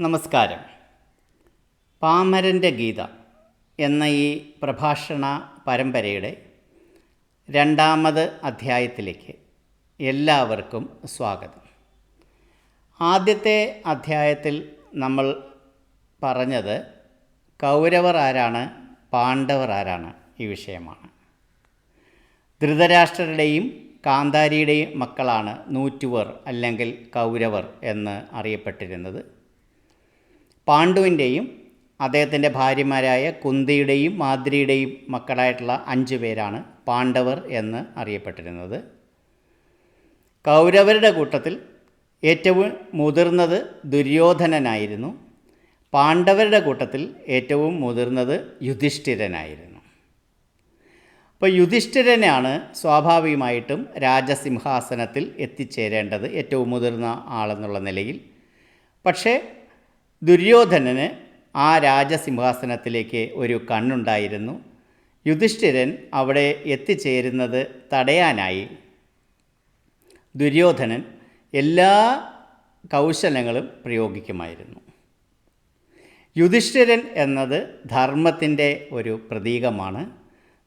നമസ്കാരം. പാമരന്റെ ഗീത എന്ന ഈ പ്രഭാഷണ പരമ്പരയുടെ രണ്ടാമത് അധ്യായത്തിലേക്ക് എല്ലാവർക്കും സ്വാഗതം. ആദ്യത്തെ അധ്യായത്തിൽ നമ്മൾ പറഞ്ഞത് കൗരവർ ആരാണ് പാണ്ഡവർ ആരാണ് ഈ വിഷയമാണ്. ധൃതരാഷ്ട്രരുടെയും കാന്താരിയുടെയും മക്കളാണ് നൂറ്റുവർ അല്ലെങ്കിൽ കൗരവർ എന്ന് അറിയപ്പെട്ടിരുന്നത്. പാണ്ഡുവിന്റെയും അദ്ദേഹത്തിന്റെ ഭാര്യമാരായ കുന്തിയുടെയും മാദ്രിയുടെയും മക്കളായിട്ടുള്ള അഞ്ച് പേരാണ് പാണ്ഡവർ എന്ന് അറിയപ്പെട്ടിരുന്നത്. കൗരവരുടെ കൂട്ടത്തിൽ ഏറ്റവും മുതിർന്നത് ദുര്യോധനനായിരുന്നു. പാണ്ഡവരുടെ കൂട്ടത്തിൽ ഏറ്റവും മുതിർന്നത് യുധിഷ്ഠിരനായിരുന്നു. അപ്പോൾ യുധിഷ്ഠിരനാണ് സ്വാഭാവികമായിട്ടും രാജസിംഹാസനത്തിൽ എത്തിച്ചേരേണ്ടത് ഏറ്റവും മുതിർന്ന ആളെന്നുള്ള നിലയിൽ. പക്ഷേ ദുര്യോധനന് ആ രാജസിംഹാസനത്തിലേക്ക് ഒരു കണ്ണുണ്ടായിരുന്നു. യുധിഷ്ഠിരൻ അവിടെ എത്തിച്ചേരുന്നത് തടയാനായി. ദുര്യോധനൻ എല്ലാ കൗശലങ്ങളും പ്രയോഗിക്കുമായിരുന്നു. യുധിഷ്ഠിരൻ എന്നത് ധർമ്മത്തിന്റെ ഒരു പ്രതീകമാണ്.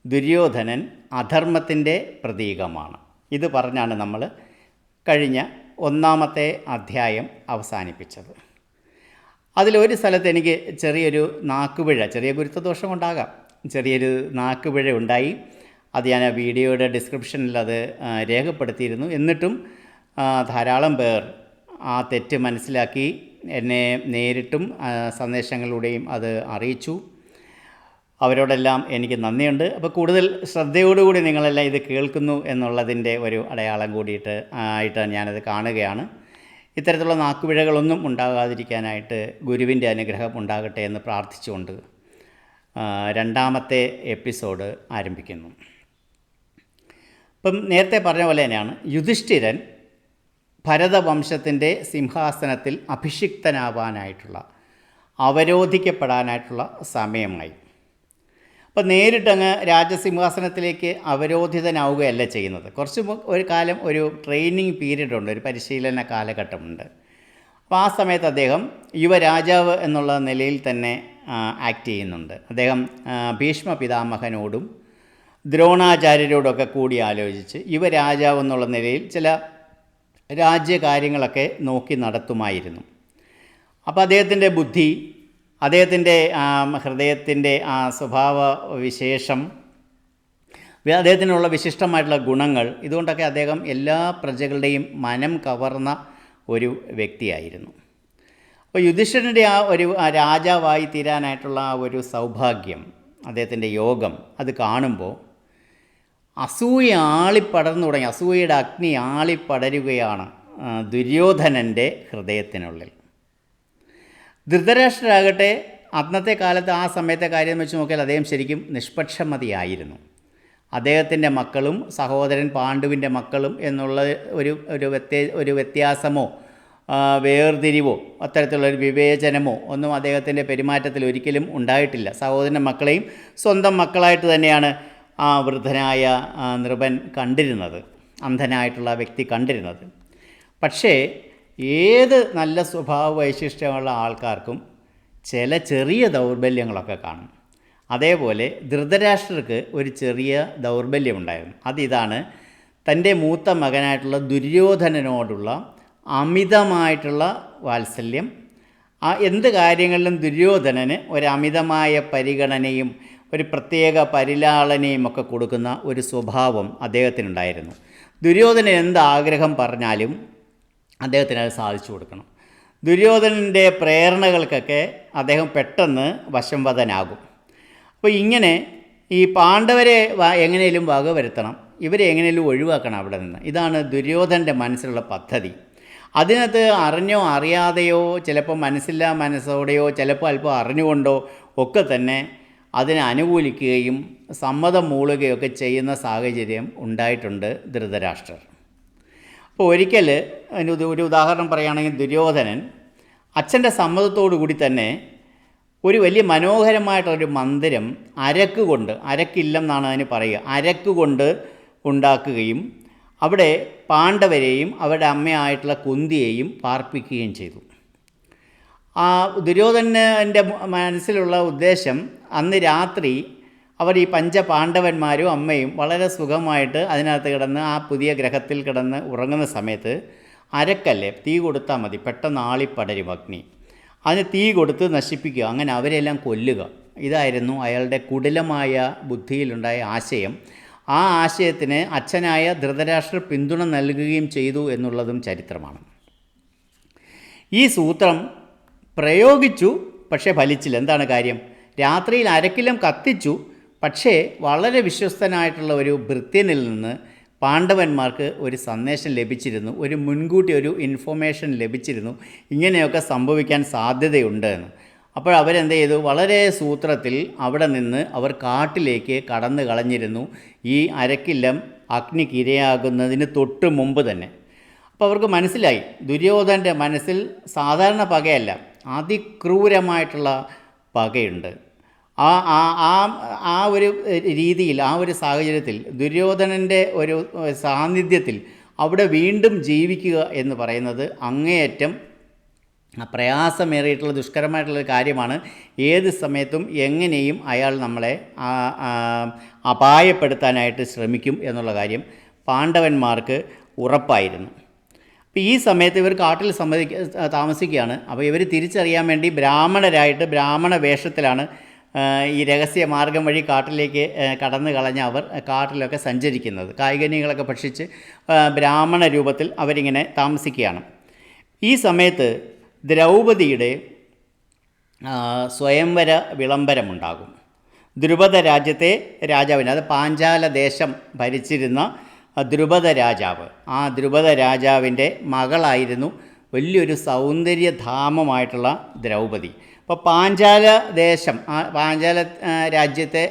ദുര്യോധനൻ അധർമ്മത്തിന്റെ പ്രതീകമാണ്. ഇത് പറഞ്ഞാണ് നമ്മൾ കഴിഞ്ഞ ഒന്നാമത്തെ അധ്യായം അവസാനിപ്പിച്ചത്. അതിലൊരു സ്ഥലത്ത് എനിക്ക് ചെറിയൊരു നാക്കുപിഴ ചെറിയ ഗുരുത്വദോഷം ഉണ്ടാകാം. ചെറിയൊരു നാക്കുപിഴ ഉണ്ടായി. അത് ഞാൻ ആ വീഡിയോയുടെ ഡിസ്ക്രിപ്ഷനിൽ അത് രേഖപ്പെടുത്തിയിരുന്നു. എന്നിട്ടും ധാരാളം പേർ ആ തെറ്റ് മനസ്സിലാക്കി എന്നെ നേരിട്ടും സന്ദേശങ്ങളിലൂടെയും അത് അറിയിച്ചു. അവരോടെല്ലാം എനിക്ക് നന്ദിയുണ്ട്. അപ്പോൾ കൂടുതൽ ശ്രദ്ധയോടുകൂടി നിങ്ങളെല്ലാം ഇത് കേൾക്കുന്നു എന്നുള്ളതിന്റെ ഒരു അടയാളം കൂടിയിട്ട് ആയിട്ട് ഞാനത് കാണുകയാണ്. ഇത്തരത്തിലുള്ള നാക്കുപിഴകളൊന്നും ഉണ്ടാകാതിരിക്കാനായിട്ട് ഗുരുവിന്റെ അനുഗ്രഹം ഉണ്ടാകട്ടെ എന്ന് പ്രാർത്ഥിച്ചുകൊണ്ട് രണ്ടാമത്തെ എപ്പിസോഡ് ആരംഭിക്കുന്നു. ഇപ്പം നേരത്തെ പറഞ്ഞ പോലെ തന്നെയാണ് യുധിഷ്ഠിരൻ ഭരതവംശത്തിന്റെ സിംഹാസനത്തിൽ അഭിഷിക്തനാവാനായിട്ടുള്ള അവരോധിക്കപ്പെടാനായിട്ടുള്ള സമയമായി. അപ്പോൾ നേരിട്ടങ്ങ് രാജസിംഹാസനത്തിലേക്ക് അവരോധിതനാവുകയല്ല ചെയ്യുന്നത്. കുറച്ച് ഒരു കാലം ഒരു ട്രെയിനിങ് പീരീഡ് ഉണ്ട് ഒരു പരിശീലന കാലഘട്ടമുണ്ട്. അപ്പോൾ ആ സമയത്ത് അദ്ദേഹം യുവരാജാവ് എന്നുള്ള നിലയിൽ തന്നെ ആക്ട് ചെയ്യുന്നുണ്ട്. അദ്ദേഹം ഭീഷ്മ പിതാമഹനോടും ദ്രോണാചാര്യരോടൊക്കെ കൂടി ആലോചിച്ച് യുവരാജാവ് എന്നുള്ള നിലയിൽ ചില രാജ്യകാര്യങ്ങളൊക്കെ നോക്കി നടത്തുമായിരുന്നു. അപ്പോൾ അദ്ദേഹത്തിന്റെ ബുദ്ധി അദ്ദേഹത്തിന്റെ ഹൃദയത്തിന്റെ ആ സ്വഭാവ വിശേഷം അദ്ദേഹത്തിനുള്ള വിശിഷ്ടമായിട്ടുള്ള ഗുണങ്ങൾ ഇതുകൊണ്ടൊക്കെ അദ്ദേഹം എല്ലാ പ്രജകളുടെയും മനം കവർന്ന ഒരു വ്യക്തിയായിരുന്നു. അപ്പോൾ യുധിഷ്ഠിരന്റെ ആ ഒരു രാജാവായി തീരാനായിട്ടുള്ള ആ ഒരു സൗഭാഗ്യം അദ്ദേഹത്തിന്റെ യോഗം അത് കാണുമ്പോൾ അസൂയ ആളിപ്പടർന്നു തുടങ്ങി അസൂയയുടെ അഗ്നി ആളിപ്പടരുകയാണ് ദുര്യോധനന്റെ ഹൃദയത്തിനുള്ളിൽ. ധൃതരാഷ്ട്രരാകട്ടെ അന്നത്തെ കാലത്ത് ആ സമയത്തെ കാര്യം വെച്ച് നോക്കിയാൽ അദ്ദേഹം ശരിക്കും നിഷ്പക്ഷമതിയായിരുന്നു. അദ്ദേഹത്തിന്റെ മക്കളും സഹോദരൻ പാണ്ഡുവിന്റെ മക്കളും എന്നുള്ള ഒരു ഒരു വ്യത്യ ഒരു വ്യത്യാസമോ വേർതിരിവോ അത്തരത്തിലുള്ള ഒരു വിവേചനമോ ഒന്നും അദ്ദേഹത്തിന്റെ പെരുമാറ്റത്തിൽ ഒരിക്കലും ഉണ്ടായിട്ടില്ല. സഹോദരന്റെ മക്കളെയും സ്വന്തം മക്കളായിട്ട് തന്നെയാണ് ആ വൃദ്ധനായ നൃപൻ കണ്ടിരുന്നത് അന്ധനായിട്ടുള്ള വ്യക്തി കണ്ടിരുന്നത്. പക്ഷേ ഏത് നല്ല സ്വഭാവ വൈശിഷ്ട്യമുള്ള ആൾക്കാർക്കും ചില ചെറിയ ദൗർബല്യങ്ങളൊക്കെ കാണും. അതേപോലെ ധൃതരാഷ്ട്രർക്ക് ഒരു ചെറിയ ദൗർബല്യമുണ്ടായിരുന്നു. അതിതാണ് തന്റെ മൂത്ത മകനായിട്ടുള്ള ദുര്യോധനനോടുള്ള അമിതമായിട്ടുള്ള വാത്സല്യം. ആ എന്ത് കാര്യങ്ങളിലും ദുര്യോധനന് ഒരു അമിതമായ പരിഗണനയും ഒരു പ്രത്യേക പരിലാളനയും ഒക്കെ കൊടുക്കുന്ന ഒരു സ്വഭാവം അദ്ദേഹത്തിനുണ്ടായിരുന്നു. ദുര്യോധനൻ എന്ത് ആഗ്രഹം പറഞ്ഞാലും അദ്ദേഹത്തിന് അത് സാധിച്ചു കൊടുക്കണം. ദുര്യോധനന്റെ പ്രേരണകൾക്കൊക്കെ അദ്ദേഹം പെട്ടെന്ന് വശംവദനാകും അപ്പോൾ ഇങ്ങനെ ഈ പാണ്ഡവരെ എങ്ങനെയും വക വരുത്തണം ഇവരെ എങ്ങനെയും ഒഴിവാക്കണം അവിടെ നിന്ന്. ഇതാണ് ദുര്യോധന്റെ മനസ്സിലുള്ള പദ്ധതി. അതിനകത്ത് അറിഞ്ഞോ അറിയാതെയോ ചിലപ്പോൾ മനസ്സില്ല മനസ്സോടെയോ ചിലപ്പോൾ അല്പം അറിഞ്ഞുകൊണ്ടോ ഒക്കെ തന്നെ അതിനെ അനുകൂലിക്കുകയും സമ്മതം മൂളുകയൊക്കെ ചെയ്യുന്ന സാഹചര്യം ഉണ്ടായിട്ടുണ്ട് ധൃതരാഷ്ട്രർ. അപ്പോൾ ഒരിക്കൽ അതിന് ഒരു- ഉദാഹരണം പറയുകയാണെങ്കിൽ ദുര്യോധനൻ അച്ഛന്റെ കൂടി തന്നെ ഒരു വലിയ മനോഹരമായിട്ടൊരു മന്ദിരം അരക്ക് കൊണ്ട് അരക്കില്ലെന്നാണ് അതിന് പറയുക അരക്ക് കൊണ്ട് ഉണ്ടാക്കുകയും അവിടെ പാണ്ഡവരെയും അവരുടെ അമ്മയായിട്ടുള്ള കുന്തിയെയും പാർപ്പിക്കുകയും ചെയ്തു. ആ ദുര്യോധനന്റെ മനസ്സിലുള്ള ഉദ്ദേശം അന്ന് രാത്രി അവർ ഈ പഞ്ചപാണ്ഡവന്മാരും അമ്മയും വളരെ സുഖമായിട്ട് അതിനകത്ത് കിടന്ന് ആ പുതിയ ഗ്രഹത്തിൽ കിടന്ന് ഉറങ്ങുന്ന സമയത്ത് അരക്കല്ലേ തീ കൊടുത്താൽ മതി പെട്ടെന്ന് ആളിപ്പടരും അഗ്നി. അതിന് തീ കൊടുത്ത് നശിപ്പിക്കുക അങ്ങനെ അവരെല്ലാം കൊല്ലുക. ഇതായിരുന്നു അയാളുടെ കുടിലമായ ബുദ്ധിയിലുണ്ടായ ആശയം. ആ ആശയത്തിന് അച്ഛനായ ധൃതരാഷ്ട്ര പിന്തുണ നൽകുകയും ചെയ്തു എന്നുള്ളതും ചരിത്രമാണ്. ഈ സൂത്രം പ്രയോഗിച്ചു പക്ഷേ ഫലിച്ചില്ല. എന്താണ് കാര്യം? രാത്രിയിൽ അരക്കിലും കത്തിച്ചു പക്ഷേ വളരെ വിശ്വസ്തനായിട്ടുള്ള ഒരു ഭൃത്യനിൽ നിന്ന് പാണ്ഡവന്മാർക്ക് ഒരു സന്ദേശം ലഭിച്ചിരുന്നു ഒരു മുൻകൂട്ടി ഒരു ഇൻഫോർമേഷൻ ലഭിച്ചിരുന്നു ഇങ്ങനെയൊക്കെ സംഭവിക്കാൻ സാധ്യതയുണ്ട് എന്ന്. അപ്പോൾ അവരെന്ത് ചെയ്തു? വളരെ സൂത്രത്തിൽ അവിടെ നിന്ന് അവർ കാട്ടിലേക്ക് കടന്നു കളഞ്ഞിരുന്നു ഈ അരക്കില്ലം അഗ്നിക്ക് ഇരയാകുന്നതിന് തൊട്ട് മുമ്പ് തന്നെ. അപ്പോൾ അവർക്ക് മനസ്സിലായി ദുര്യോധന്റെ മനസ്സിൽ സാധാരണ പകയല്ല അതിക്രൂരമായിട്ടുള്ള പകയുണ്ട്. ആ ആ ആ ആ ഒരു രീതിയിൽ ആ ഒരു സാഹചര്യത്തിൽ ദുര്യോധനന്റെ ഒരു സാന്നിധ്യത്തിൽ അവിടെ വീണ്ടും ജീവിക്കുക എന്ന് പറയുന്നത് അങ്ങേയറ്റം പ്രയാസമേറിയിട്ടുള്ള ദുഷ്കരമായിട്ടുള്ള ഒരു കാര്യമാണ്. ഏത് സമയത്തും എങ്ങനെയും അയാൾ നമ്മളെ അപായപ്പെടുത്താനായിട്ട് ശ്രമിക്കും എന്നുള്ള കാര്യം പാണ്ഡവന്മാർക്ക് ഉറപ്പായിരുന്നു. അപ്പോൾ ഈ സമയത്ത് ഇവർ കാട്ടിൽ സമ്മതി താമസിക്കുകയാണ്. അപ്പോൾ ഇവർ തിരിച്ചറിയാൻ വേണ്ടി ബ്രാഹ്മണരായിട്ട് ബ്രാഹ്മണ വേഷത്തിലാണ് ഈ രഹസ്യ മാർഗം വഴി കാട്ടിലേക്ക് കടന്നു കളഞ്ഞ അവർ കാട്ടിലൊക്കെ സഞ്ചരിക്കുന്നത്. കായികനികളൊക്കെ ഭക്ഷിച്ച് ബ്രാഹ്മണ രൂപത്തിൽ അവരിങ്ങനെ താമസിക്കുകയാണ്. ഈ സമയത്ത് ദ്രൗപതിയുടെ സ്വയംവര വിളംബരമുണ്ടാകും. ദ്രുപദ രാജ്യത്തെ രാജാവിന് അത് പാഞ്ചാല ദേശം ഭരിച്ചിരുന്ന ദ്രുപദ രാജാവ്. ആ ദ്രുപദ രാജാവിന്റെ മകളായിരുന്നു വലിയൊരു സൗന്ദര്യധാമമായിട്ടുള്ള ദ്രൗപദി. അപ്പോൾ പാഞ്ചാല ദേശം പാഞ്ചാല രാജ്യത്തെ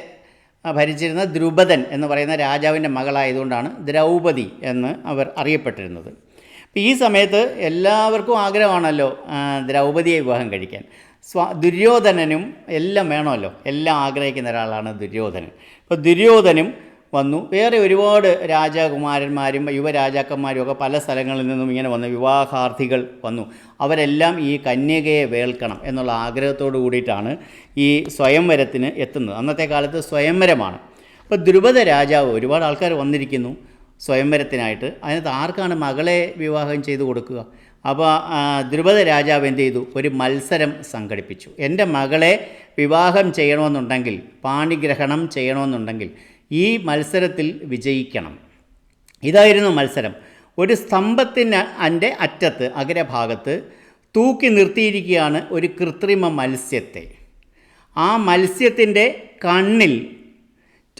ഭരിച്ചിരുന്ന ദ്രുപദൻ എന്ന് പറയുന്ന രാജാവിന്റെ മകളായതുകൊണ്ടാണ് ദ്രൗപദി എന്ന് അവർ അറിയപ്പെട്ടിരുന്നത്. അപ്പോൾ ഈ സമയത്ത് എല്ലാവർക്കും ആഗ്രഹമാണല്ലോ ദ്രൗപതിയെ വിവാഹം കഴിക്കാൻ. സ്വ ദുര്യോധനനും എല്ലാം വേണമല്ലോ എല്ലാം ആഗ്രഹിക്കുന്ന ഒരാളാണ് ദുര്യോധനൻ. അപ്പോൾ ദുര്യോധനും വന്നു. വേറെ ഒരുപാട് രാജകുമാരന്മാരും യുവരാജാക്കന്മാരും ഒക്കെ പല സ്ഥലങ്ങളിൽ നിന്നും ഇങ്ങനെ വന്നു വിവാഹാർത്ഥികൾ വന്നു. അവരെല്ലാം ഈ കന്യകയെ വേൾക്കണം എന്നുള്ള ആഗ്രഹത്തോടു കൂടിയിട്ടാണ് ഈ സ്വയംവരത്തിന് എത്തുന്നത്. അന്നത്തെ കാലത്ത് സ്വയംവരമാണ്. അപ്പോൾ ദ്രുപദ രാജാവ് ഒരുപാട് ആൾക്കാർ വന്നിരിക്കുന്നു സ്വയംവരത്തിനായിട്ട്. അതിനകത്ത് ആർക്കാണ് മകളെ വിവാഹം ചെയ്തു കൊടുക്കുക? അപ്പോൾ ദ്രുപദ രാജാവ് എന്ത് ചെയ്തു? ഒരു മത്സരം സംഘടിപ്പിച്ചു. എന്റെ മകളെ വിവാഹം ചെയ്യണമെന്നുണ്ടെങ്കിൽ പാണിഗ്രഹണം ചെയ്യണമെന്നുണ്ടെങ്കിൽ ഈ മത്സരത്തിൽ വിജയിക്കണം. ഇതായിരുന്നു മത്സരം. ഒരു സ്തംഭത്തിന് എന്റെ അറ്റത്ത് അഗ്രഭാഗത്ത് തൂക്കി നിർത്തിയിരിക്കുകയാണ് ഒരു കൃത്രിമ മത്സ്യത്തെ. ആ മത്സ്യത്തിന്റെ കണ്ണിൽ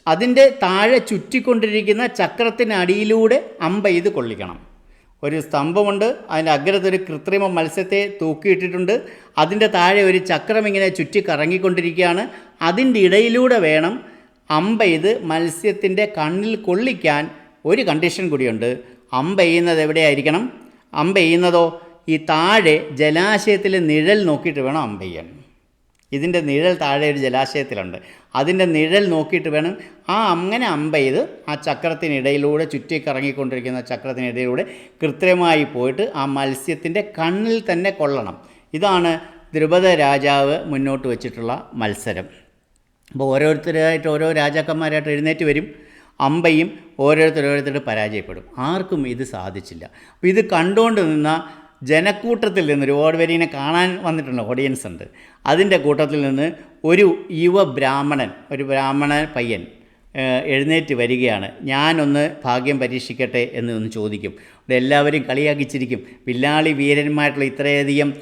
അതിന്റെ താഴെ ചുറ്റിക്കൊണ്ടിരിക്കുന്ന ചക്രത്തിനടിയിലൂടെ അമ്പ ഇത് കൊള്ളിക്കണം. ഒരു സ്തംഭമുണ്ട് അതിന്റെ അഗ്രത്തൊരു കൃത്രിമ മത്സ്യത്തെ തൂക്കിയിട്ടിട്ടുണ്ട്. അതിന്റെ താഴെ ഒരു ചക്രം ഇങ്ങനെ ചുറ്റി കറങ്ങിക്കൊണ്ടിരിക്കുകയാണ് അതിന്റെ ഇടയിലൂടെ വേണം അമ്പ ഇത് മത്സ്യത്തിന്റെ കണ്ണിൽ കൊള്ളിക്കാൻ ഒരു കണ്ടീഷൻ കൂടിയുണ്ട്. അമ്പ ചെയ്യുന്നത് എവിടെയായിരിക്കണം? അമ്പ ചെയ്യുന്നതോ? ഈ താഴെ ജലാശയത്തിലെ നിഴൽ നോക്കിയിട്ട് വേണം അമ്പ ചെയ്യാൻ. ഇതിന്റെ നിഴൽ താഴെ ഒരു ജലാശയത്തിലുണ്ട്. അതിന്റെ നിഴൽ നോക്കിയിട്ട് വേണം ആ അങ്ങനെ അമ്പ ചെയ്ത് ആ ചക്രത്തിനിടയിലൂടെ ചുറ്റിക്കറങ്ങിക്കൊണ്ടിരിക്കുന്ന ചക്രത്തിനിടയിലൂടെ കൃത്രിമമായി പോയിട്ട് ആ മത്സ്യത്തിന്റെ കണ്ണിൽ തന്നെ കൊള്ളണം. ഇതാണ് ദ്രുപദ രാജാവ് മുന്നോട്ട് വച്ചിട്ടുള്ള മത്സരം. അപ്പോൾ ഓരോരുത്തരായിട്ട് ഓരോ രാജാക്കന്മാരായിട്ട് എഴുന്നേറ്റ് വരും. അമ്പയും ഓരോരുത്തർ ഓരോരുത്തർ പരാജയപ്പെടും. ആർക്കും ഇത് സാധിച്ചില്ല. അപ്പോൾ ഇത് കണ്ടുകൊണ്ട് നിന്ന ജനക്കൂട്ടത്തിൽ നിന്ന് ഒരുപാട് പേര് കാണാൻ വന്നിട്ടുണ്ട് ഓഡിയൻസ് ഉണ്ട്. അതിന്റെ കൂട്ടത്തിൽ നിന്ന് ഒരു യുവ ബ്രാഹ്മണൻ ഒരു ബ്രാഹ്മണ പയ്യൻ എഴുന്നേറ്റ് വരികയാണ്. ഞാനൊന്ന് ഭാഗ്യം പരീക്ഷിക്കട്ടെ എന്ന് ഒന്ന് ചോദിക്കും. എല്ലാവരും കളിയാക്കിച്ചിരിക്കും. വില്ലാളി വീരന്മാരുടെ ഇത്രയധികം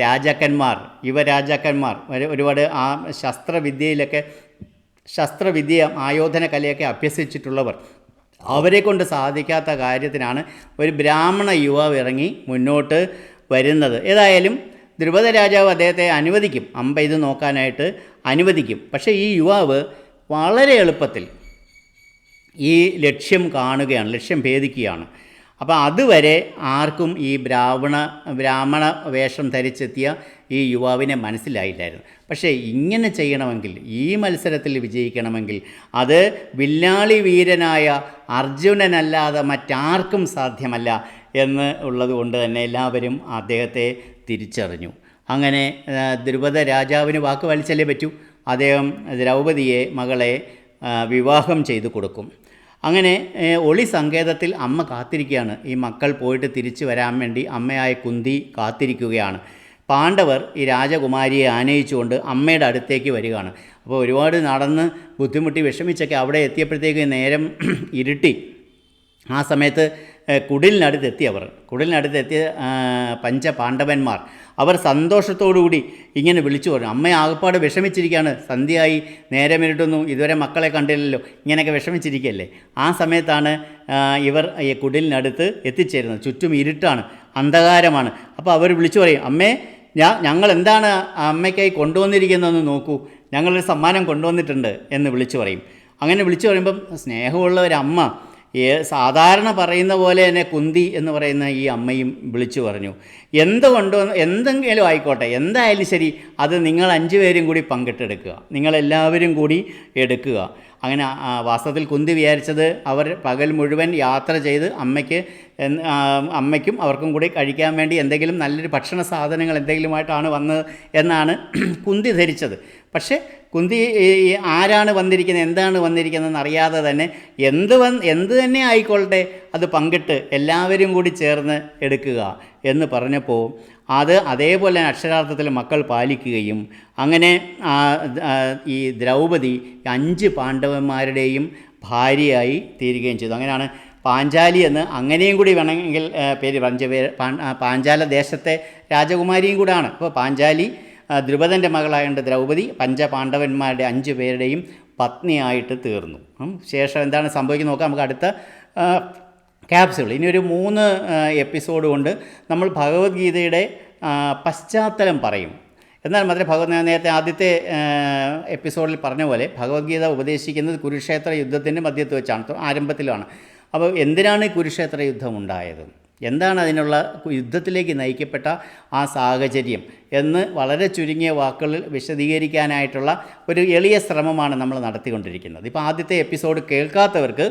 രാജാക്കന്മാർ യുവരാജാക്കന്മാർ ഒരു- ഒരുപാട് ആ ശസ്ത്രവിദ്യയിലൊക്കെ ശസ്ത്രവിദ്യ ആയോധന കലയൊക്കെ അഭ്യസിച്ചിട്ടുള്ളവർ. അവരെ കൊണ്ട് സാധിക്കാത്ത കാര്യത്തിനാണ് ഒരു ബ്രാഹ്മണ യുവാവ് ഇറങ്ങി മുന്നോട്ട് വരുന്നത്. ഏതായാലും ധ്രുപദ രാജാവ് അദ്ദേഹത്തെ അനുവദിക്കും. അമ്പ ഇത് നോക്കാനായിട്ട് അനുവദിക്കും. പക്ഷേ ഈ യുവാവ് വളരെ എളുപ്പത്തിൽ ഈ ലക്ഷ്യം കാണുകയാണ് ലക്ഷ്യം ഭേദിക്കുകയാണ്. അപ്പോൾ അതുവരെ ആർക്കും ഈ ബ്രാഹ്മണ ബ്രാഹ്മണ വേഷം ധരിച്ചെത്തിയ ഈ യുവാവിനെ മനസ്സിലായില്ലായിരുന്നു. പക്ഷേ ഇങ്ങനെ ചെയ്യണമെങ്കിൽ ഈ മത്സരത്തിൽ വിജയിക്കണമെങ്കിൽ അത് വില്ലാളി വീരനായ അർജുനനല്ലാതെ മറ്റാർക്കും സാധ്യമല്ല എന്ന് ഉള്ളതുകൊണ്ട് തന്നെ എല്ലാവരും അദ്ദേഹത്തെ തിരിച്ചറിഞ്ഞു. അങ്ങനെ ദ്രുപദ രാജാവിന് വാക്ക് വലിച്ചല്ലേ പറ്റൂ? അദ്ദേഹം ദ്രൗപതിയെ മകളെ വിവാഹം ചെയ്തു കൊടുക്കും. അങ്ങനെ ഒളി സങ്കേതത്തിൽ അമ്മ കാത്തിരിക്കുകയാണ്. ഈ മക്കൾ പോയിട്ട് തിരിച്ചു വരാൻ വേണ്ടി അമ്മയായ കുന്തി കാത്തിരിക്കുകയാണ്. പാണ്ഡവർ ഈ രാജകുമാരിയെ ആനയിച്ചുകൊണ്ട് അമ്മയുടെ അടുത്തേക്ക് വരികയാണ്. അപ്പോൾ ഒരുപാട് നടന്ന് ബുദ്ധിമുട്ടി വിഷമിച്ചൊക്കെ അവിടെ എത്തിയപ്പോഴത്തേക്ക് നേരം ഇരുട്ടി. ആ സമയത്ത് ഏഹ്, അവർ. കുടിലിനടുത്തെത്തിയ പഞ്ചപാണ്ഡവന്മാർ. അവർ സന്തോഷത്തോടുകൂടി ഇങ്ങനെ വിളിച്ചു പറഞ്ഞു. അമ്മ ആകപ്പാട് വിഷമിച്ചിരിക്കുകയാണ്. സന്ധ്യയായി നേരമിരുട്ടൊന്നും ഇതുവരെ മക്കളെ കണ്ടില്ലല്ലോ. ഇങ്ങനെയൊക്കെ വിഷമിച്ചിരിക്കുകയല്ലേ ആ സമയത്താണ് ഇവർ ഈ കുടിലിനടുത്ത് എത്തിച്ചേരുന്നത്. ചുറ്റും ഇരുട്ടാണ് അന്ധകാരമാണ്. അപ്പോൾ അവർ വിളിച്ചു പറയും അമ്മേ ഞാൻ ഞങ്ങൾ എന്താണ് അമ്മയ്ക്കായി കൊണ്ടുവന്നിരിക്കുന്നതെന്ന് നോക്കൂ. ഞങ്ങളൊരു സമ്മാനം കൊണ്ടുവന്നിട്ടുണ്ട് എന്ന് വിളിച്ചു പറയും. അങ്ങനെ വിളിച്ചു പറയുമ്പം സ്നേഹമുള്ള ഒരു അമ്മ ഏ സാധാരണ പറയുന്ന പോലെ തന്നെ കുന്തി എന്ന് പറയുന്ന ഈ അമ്മയും വിളിച്ചു പറഞ്ഞു. എന്തുകൊണ്ടോ എന്തെങ്കിലും ആയിക്കോട്ടെ എന്തായാലും ശരി അത് നിങ്ങൾ അഞ്ച് പേരും കൂടി പങ്കിട്ടെടുക്കുക. നിങ്ങളെല്ലാവരും കൂടി എടുക്കുക. അങ്ങനെ വാസ്തവത്തിൽ കുന്തി വിചാരിച്ചത് അവർ പകൽ മുഴുവൻ യാത്ര ചെയ്ത് അമ്മയ്ക്ക് അമ്മയ്ക്കും അവർക്കും കൂടി കഴിക്കാൻ വേണ്ടി എന്തെങ്കിലും നല്ലൊരു ഭക്ഷണ സാധനങ്ങൾ എന്തെങ്കിലുമായിട്ടാണ് വന്നത് എന്നാണ് കുന്തി ധരിച്ചത്. പക്ഷേ കുന്തി ആരാണ് വന്നിരിക്കുന്നത് എന്താണ് വന്നിരിക്കുന്നതെന്ന് അറിയാതെ തന്നെ എന്ത് വന്ന് എന്ത് തന്നെ ആയിക്കൊള്ളട്ടെ അത് പങ്കിട്ട് എല്ലാവരും കൂടി ചേർന്ന് എടുക്കുക എന്ന് പറഞ്ഞപ്പോൾ അത് അതേപോലെ അക്ഷരാർത്ഥത്തിൽ മക്കൾ പാലിക്കുകയും അങ്ങനെ ഈ ദ്രൗപദി അഞ്ച് പാണ്ഡവന്മാരുടെയും ഭാര്യയായി തീരുകയും ചെയ്തു. അങ്ങനെയാണ് പാഞ്ചാലി എന്ന് അങ്ങനെയും കൂടി വേണമെങ്കിൽ പേര് പഞ്ച പേര് പാഞ്ചാല ദേശത്തെ രാജകുമാരിയും കൂടാണ്. അപ്പോൾ പാഞ്ചാലി ദ്രുപദന്റെ മകളായതുകൊണ്ട് ദ്രൗപദി പഞ്ചപാണ്ഡവന്മാരുടെ അഞ്ച് പേരുടെയും പത്നിയായിട്ട് തീർന്നു. ശേഷം എന്താണ് സംഭവിക്കുന്നത് നോക്കാം. നമുക്ക് അടുത്ത ക്യാപ്സുകൾ ഇനി ഒരു മൂന്ന് എപ്പിസോഡ് കൊണ്ട് നമ്മൾ ഭഗവത്ഗീതയുടെ പശ്ചാത്തലം പറയും. എന്നാൽ മാത്രമേ ഭഗവത് നേരത്തെ ആദ്യത്തെ എപ്പിസോഡിൽ പറഞ്ഞ പോലെ ഭഗവത്ഗീത ഉപദേശിക്കുന്നത് കുരുക്ഷേത്ര യുദ്ധത്തിന്റെ മധ്യത്ത് വെച്ചാണ് ആരംഭത്തിലാണ്. അപ്പോൾ എന്തിനാണ് കുരുക്ഷേത്ര യുദ്ധം ഉണ്ടായത്? എന്താണ് അതിനുള്ള യുദ്ധത്തിലേക്ക് നയിക്കപ്പെട്ട ആ സാഹചര്യം എന്ന് വളരെ ചുരുങ്ങിയ വാക്കുകളിൽ വിശദീകരിക്കാനായിട്ടുള്ള ഒരു എളിയ ശ്രമമാണ് നമ്മൾ നടത്തിക്കൊണ്ടിരിക്കുന്നത്. ഇപ്പോൾ ആദ്യത്തെ എപ്പിസോഡ് കേൾക്കാത്തവർക്ക്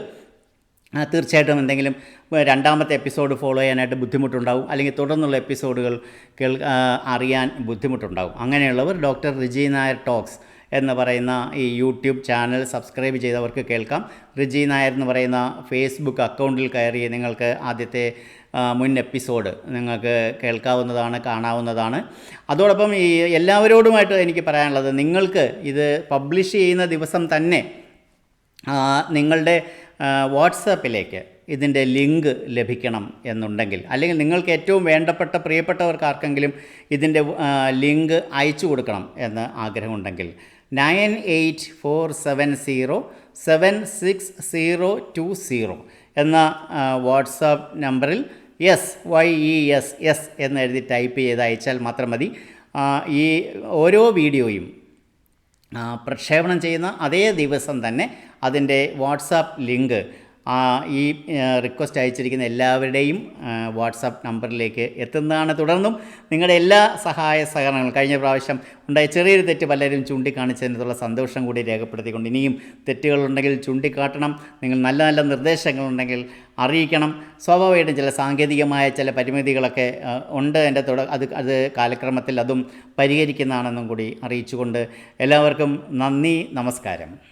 തീർച്ചയായിട്ടും എന്തെങ്കിലും രണ്ടാമത്തെ എപ്പിസോഡ് ഫോളോ ചെയ്യാനായിട്ട് ബുദ്ധിമുട്ടുണ്ടാവും അല്ലെങ്കിൽ തുടർന്നുള്ള എപ്പിസോഡുകൾ കേൾ അറിയാൻ ബുദ്ധിമുട്ടുണ്ടാവും. അങ്ങനെയുള്ളവർ ഡോക്ടർ റിജി നായർ ടോക്സ് എന്ന് പറയുന്ന ഈ യൂട്യൂബ് ചാനൽ സബ്സ്ക്രൈബ് ചെയ്തവർക്ക് കേൾക്കാം. റിജി നായർ എന്ന് പറയുന്ന ഫേസ്ബുക്ക് അക്കൗണ്ടിൽ കയറി നിങ്ങൾക്ക് ആദ്യത്തെ മുൻ എപ്പിസോഡ് നിങ്ങൾക്ക് കേൾക്കാവുന്നതാണ് കാണാവുന്നതാണ്. അതോടൊപ്പം ഈ എല്ലാവരോടുമായിട്ട് എനിക്ക് പറയാനുള്ളത് നിങ്ങൾക്ക് ഇത് പബ്ലിഷ് ചെയ്യുന്ന ദിവസം തന്നെ നിങ്ങളുടെ വാട്സാപ്പിലേക്ക് ഇതിന്റെ ലിങ്ക് ലഭിക്കണം എന്നുണ്ടെങ്കിൽ അല്ലെങ്കിൽ നിങ്ങൾക്ക് ഏറ്റവും വേണ്ടപ്പെട്ട പ്രിയപ്പെട്ടവർക്ക് ആർക്കെങ്കിലും ഇതിന്റെ ലിങ്ക് അയച്ചു കൊടുക്കണം എന്ന് ആഗ്രഹമുണ്ടെങ്കിൽ nine eight four seven zero seven six zero two zero എന്ന വാട്സാപ്പ് നമ്പറിൽ S Y E S S എന്ന് എഴുതി ടൈപ്പ് ചെയ്ത് അയച്ചാൽ മാത്രം മതി. ഈ ഓരോ വീഡിയോയും പ്രക്ഷേപണം ചെയ്യുന്ന അതേ ദിവസം തന്നെ അതിന്റെ വാട്സാപ്പ് ലിങ്ക് ഈ റിക്വസ്റ്റ് അയച്ചിരിക്കുന്ന എല്ലാവരുടെയും വാട്സാപ്പ് നമ്പറിലേക്ക് എത്തുന്നതാണ്. തുടർന്നും നിങ്ങളുടെ എല്ലാ സഹായ സഹകരണങ്ങളും കഴിഞ്ഞ പ്രാവശ്യം ഉണ്ടായ ചെറിയൊരു തെറ്റ് പലരും ചൂണ്ടിക്കാണിച്ചതിനുള്ള സന്തോഷം കൂടി രേഖപ്പെടുത്തിക്കൊണ്ട് ഇനിയും തെറ്റുകളുണ്ടെങ്കിൽ ചൂണ്ടിക്കാട്ടണം. നിങ്ങൾ നല്ല നല്ല നിർദ്ദേശങ്ങളുണ്ടെങ്കിൽ അറിയിക്കണം. സ്വാഭാവികമായിട്ടും ചില സാങ്കേതികമായ ചില പരിമിതികളൊക്കെ ഉണ്ട് എന്റെ തുട അത് അത് കാലക്രമത്തിൽ അതും പരിഹരിക്കുന്നതാണെന്നും കൂടി അറിയിച്ചുകൊണ്ട് എല്ലാവർക്കും നന്ദി നമസ്കാരം.